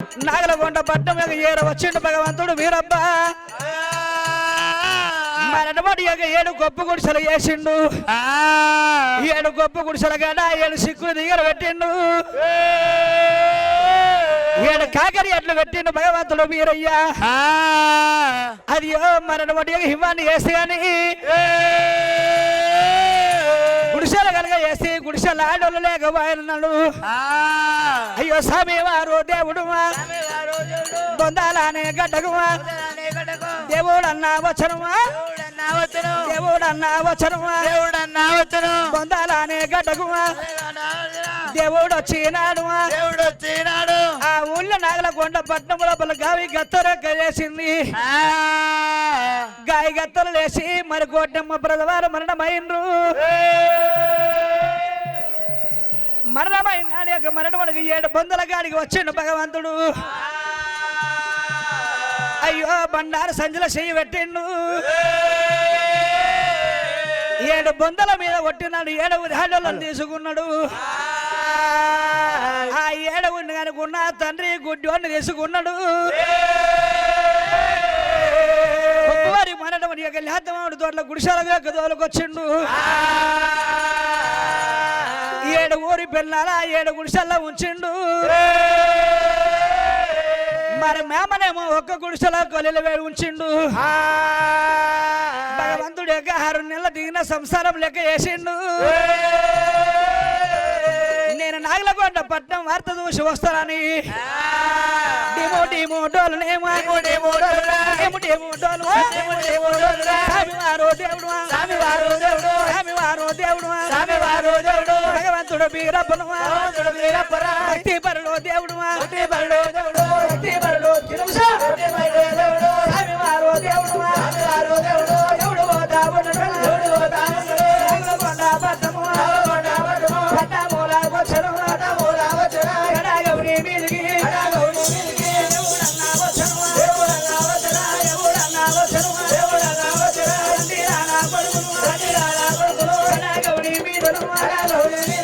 నాగలగొండ యొక్క ఏడు వచ్చిండు భగవంతుడు వీరబ్బ. యొక్క ఏడు గొప్ప గుడిసెలు వేసిండు. ఏడు గొప్ప గుడిసెల గడ ఏడు సిక్కులు దిగర పెట్టిండు. ఏడు కాకరి ఎట్లు పెట్టిండు భగవంతుడు వీరయ్య. అది యొక్క హిమాన్ని వేసి కానీ ఆడోళ్ళు లేక వాయనన్నాడు అయ్యో స్వామి వారు దేవుడు. బొందాలనే గడ్డకుమా దేవుడు అన్న వచనమా దేవుడు అన్న వచనమా బొందాలనే గడ్డకుమా దేవుడు వచ్చినాడుమా దేవుడు వచ్చినాడు ఆ ఊళ్ళో నాగలకొండ పట్నం లోపల గావి గత్తరక్క వేసింది గాయ గత్తలు లేసి మరి కోటమ్మ బ్రదవారు మరణమైండ్రు. మరణమైన యొక్క మరణమడికి ఏడు బంధుల గాడికి వచ్చిండు భగవంతుడు. అయ్యో బండారు సంజల చెయ్యి పెట్టిండు. ఏడు బొందల మీద కొట్టినాడు ఏడవ ధాన్యాలను తీసుకున్నాడు. ఆ ఏడవుని కనుకున్న తండ్రి గుడ్డోని తీసుకున్నాడు. వారి మరణం యొక్క లేతమాడు తోటల గుడిసెల యొక్క తోలుకొచ్చిండు. ఏడు ఊరి పిల్లల ఏడు గుడిసెల్లో ఉంచిండు. మరి మేమనేమో ఒక్క గుడిసెలో కొలిలు వేడి ఉంచిండు. భగవంతుడు యొక్క ఆరు నెలల దిగిన సంసారం లెక్క వేసిండు. నేను నాగలకొండ పట్నం వార్త చూసి వస్తానని. డిమో డిమో డోలునేమో డిమో డిమో డోలు. స్వామివారు దేవుడు స్వామివారు దేవుడు. స్వామివారు దేవుడు స్వామివారు దేవుడు. భగవంతుడు వీరప్పను భగవంతుడు వీరప్పరా భక్తి పరుడు దేవుడు ఒకటి బరుడు దేవుడు భక్తి పరుడు తిరుమల ఒకటి బరుడు దేవుడు స్వామివారు దేవుడు స్వామివారు దేవుడు దేవుడు దావుడు దేవుడు తాముడు నాగలకొండ పట్నము నాగలకొండ పట్టణము పట్టమూల వచ్చను పట్టమూల వచ్చున ఎడాగౌరి మీదికి ఎడాగౌరి మీదికి దేవుడన్నా వచ్చను దేవుడన్నా వచ్చున దేవుడన్నా వచ్చను దేవుడన్నా వచ్చున తండ్రి రానా కొడుకును తండ్రి రానా కొడుకును ఎడాగౌరి మీదను ఎడాగౌరి